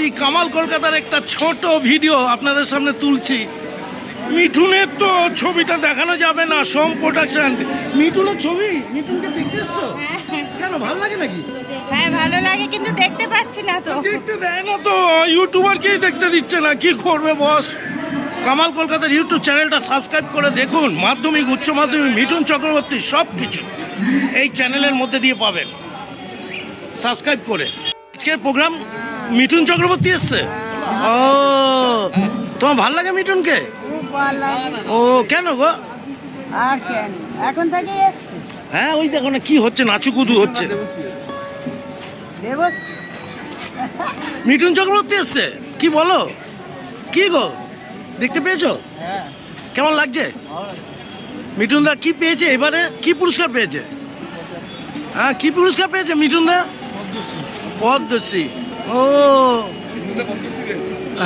ফেব্রুয়ারি কামাল কলকাতার একটা ছোট ভিডিও আপনাদের সামনে তুলছি। মিঠুনের তো ছবিটা দেখানো যাবে না সোম প্রোডাকশন মিঠুনের ছবি? মিঠুনকে দেখতে এসছো? কেন ভালো লাগে নাকি? হ্যাঁ ভালো লাগে কিন্তু দেখতে পাচ্ছি না তো। দেখতে দেয় না তো ইউটিউবারকেই দেখতে দিচ্ছে না কি করবে বস? কামাল কলকাতার ইউটিউব চ্যানেলটা সাবস্ক্রাইব করে দেখুন মাধ্যমিক উচ্চ মাধ্যমিক মিঠুন চক্রবর্তী সব কিছু এই চ্যানেলের মধ্যে দিয়ে পাবেন। সাবস্ক্রাইব করে। আজকের প্রোগ্রাম মিঠুন চক্রবর্তী এসছে? ও তোমার ভালো লাগে মিঠুনকে? ও কেন গো? আর কেন? এখন থেকে এসছি। হ্যাঁ ওই দেখো না কি হচ্ছে নাচুকুদু হচ্ছে। দেবস। মিঠুন চক্রবর্তী এসছে? কি বলো? কি গো? দেখতে পেয়েছ? হ্যাঁ। কেমন লাগছে? মিঠুন দা কি পেয়েছে এবারে? কি পুরস্কার পেয়েছে? হ্যাঁ কি পুরস্কার পেয়েছে মিঠুন দা পদ্মশ্রী। ও।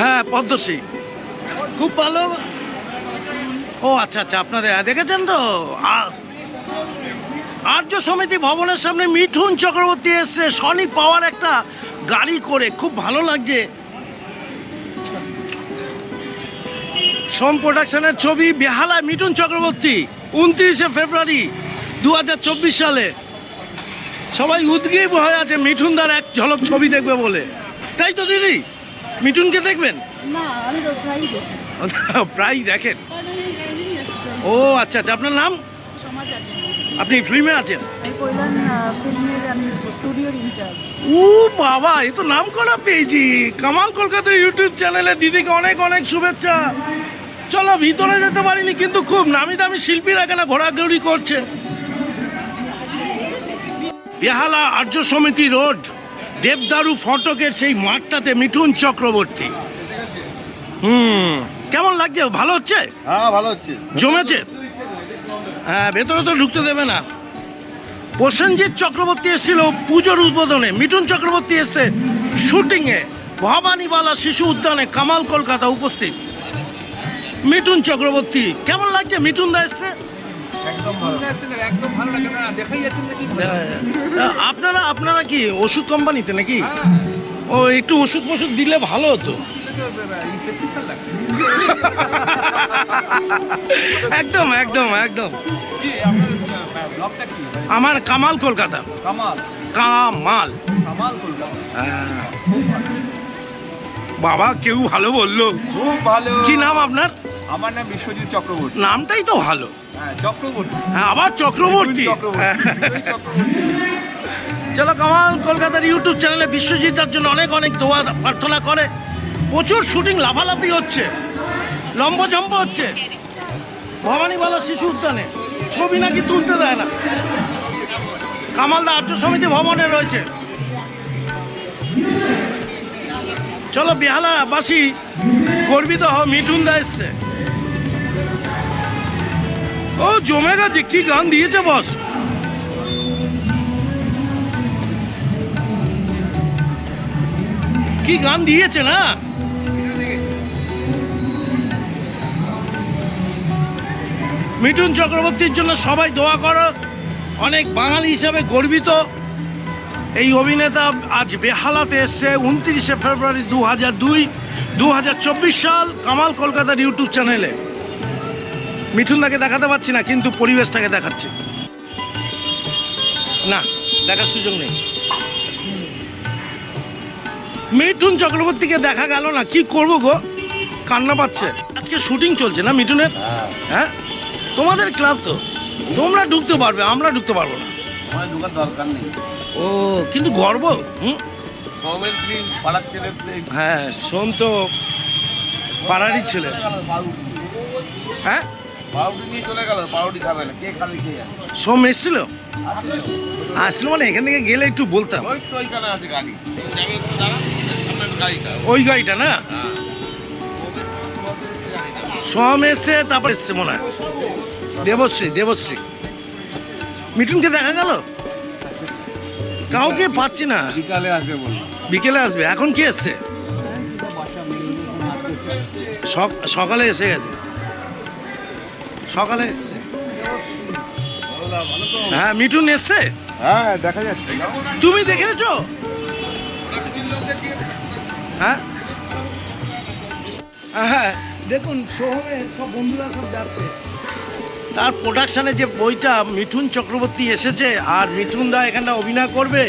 হ্যাঁ পদ্মশ্রী। খুব ভালো। ও আচ্ছা আচ্ছা আপনাদের দেখেছেন তো? আর্য সমিতি ভবনের সামনে মিঠুন চক্রবর্তী এসছে। শনি পাওয়ার একটা গাড়ি করে। খুব ভালো লাগছে। সোম প্রোডাকশনের ছবি বেহালায় মিঠুন চক্রবর্তী, উনত্রিশে ফেব্রুয়ারি দু হাজার চব্বিশ সালে। সবাই উদ্গ্রীব হয়ে আছে মিঠুনদার এক ঝলক ছবি দেখবে বলে। তাই তো দিদি মিঠুনকে দেখবেন? প্রায় দেখেন? ও আচ্ছা আচ্ছা আপনার নাম? আপনি ফিল্মে আছেন? ও বাবা এ তো নাম করা পেয়েছি কামাল কলকাতার ইউটিউব চ্যানেলে দিদিকে অনেক অনেক শুভেচ্ছা। চলো ভিতরে যেতে পারিনি কিন্তু খুব নামি দামি শিল্পীরা এখানে ঘোরাঘুরি করছে। বেহালা আর্য সমিতি রোড দেবদারু ফটকের সেই মাঠটাতে মিঠুন চক্রবর্তী। হুম কেমন লাগছে? ভালো হচ্ছে? হ্যাঁ ভালো হচ্ছে। জমেছে? হ্যাঁ ভেতরে তো ঢুকতে দেবে না। প্রসেনজিৎ চক্রবর্তী এসেছিল পুজোর উদ্বোধনে। মিঠুন চক্রবর্তী এসছে শুটিংয়ে। ভবানীবালা শিশু উদ্যানে কামাল কলকাতা উপস্থিত। মিঠুন চক্রবর্তী কেমন লাগছে? মিঠুন দা এসছে? আপনারা আপনারা কি ওষুধ কোম্পানিতে নাকি? ও একটু ওষুধ ফষুধ দিলে ভালো হতো। একদম একদম একদম। আমার কামাল কলকাতা। কামাল? কামাল। কামাল কলকাতা। হ্যাঁ। বাবা কেউ ভালো বলল। খুব ভালো। কি নাম আপনার? আমার নাম বিশ্বজিৎ চক্রবর্তী। নামটাই তো ভালো। হ্যাঁ চক্রবর্তী। হ্যাঁ আবার চক্রবর্তী? চক্রবর্তী। চলো কামাল কলকাতার ইউটিউব চ্যানেলে বিশ্বজিৎ তার জন্য অনেক অনেক দোয়া প্রার্থনা করে। প্রচুর শুটিং লাফালাফি হচ্ছে। লম্বজম্ব হচ্ছে। ভবানীবালা শিশু উদ্যানে। ছবি নাকি তুলতে দেয় না। কামালদা আর্য সমিতি ভবনে রয়েছে। চলো বেহালাবাসী গর্বিত হ মিঠুন দা এসছে। ও জমে গেছে কি গান দিয়েছে বস? কি গান দিয়েছে না? মিঠুন চক্রবর্তীর জন্য সবাই দোয়া করো। অনেক বাঙালি হিসাবে গর্বিত। এই অভিনেতা আজ বেহালাতে এসছে উনত্রিশে ফেব্রুয়ারি দু হাজার দুই দু হাজার চব্বিশ সাল কামাল কলকাতার ইউটিউব চ্যানেলে। মিঠুনদাকে দেখাতে পারছি না কিন্তু পরিবেশটাকে দেখাচ্ছি। না দেখার সুযোগ নেই। মিঠুন চক্রবর্তীকে দেখা গেল না কি করব গো? কান্না পাচ্ছে। আজকে শুটিং চলছে না মিঠুনের? হ্যাঁ? তোমাদের ক্লাব তো। তোমরা ঢুকতে পারবে আমরা ঢুকতে পারব না। আমার ঢোকার দরকার নেই। ও কিন্তু গর্ব হুম? হ্যাঁ সোম তো পাড়ারই ছেলে। হ্যাঁ? পাউডি নিয়ে চলে গেল পাউডি খাবে না। কে খাবে কে সোম এসছিল? আসলো মানে এখান থেকে গেলে একটু বলতাম। ওই তো ওইখানে আছে গাড়ি। ওই গাড়িটা না? হ্যাঁ। সোম এসছে তারপর এসছে মনে হয়। দেবশ্রী দেবশ্রী। মিঠুনকে দেখা গেল? কাউকে পাচ্ছি না। বিকালে আসবে বিকেলে আসবে। এখন কি এসছে? সকালে এসে গেছে। সকালে এসছে। হ্যাঁ মিঠুন এসছে? হ্যাঁ দেখা যাচ্ছে তুমি দেখেছ হ্যাঁ? হ্যাঁ দেখুন সোহমে সব বন্ধুরা সব যাচ্ছে। তার প্রোডাকশানে যে বইটা মিঠুন চক্রবর্তী এসেছে আর মিঠুন দা এখানটা অভিনয় করবে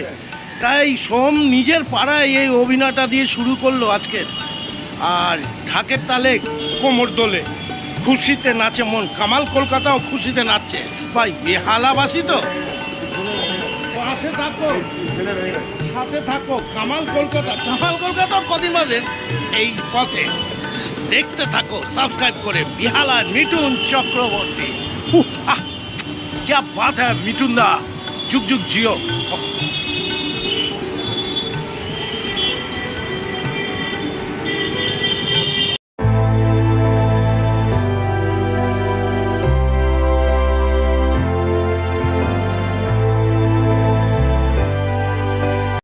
তাই সোম নিজের পাড়ায় এই অভিনয়টা দিয়ে শুরু করল আজকে। আর ঢাকের তালে কোমর দোলে। খুশিতে নাচে মন কামাল কলকাতাও খুশিতে নাচছে ভাই বেহালাবাসী তো পাশে থাকো সাথে থাকো কামাল কলকাতা কামাল কলকাতা কদিন বাদে এই পথে দেখতে থাকো সাবস্ক্রাইব করে বিহালা মিঠুন চক্রবর্তী উহ, আহ, क्या बात है मिठुन दा जुग जुग जियो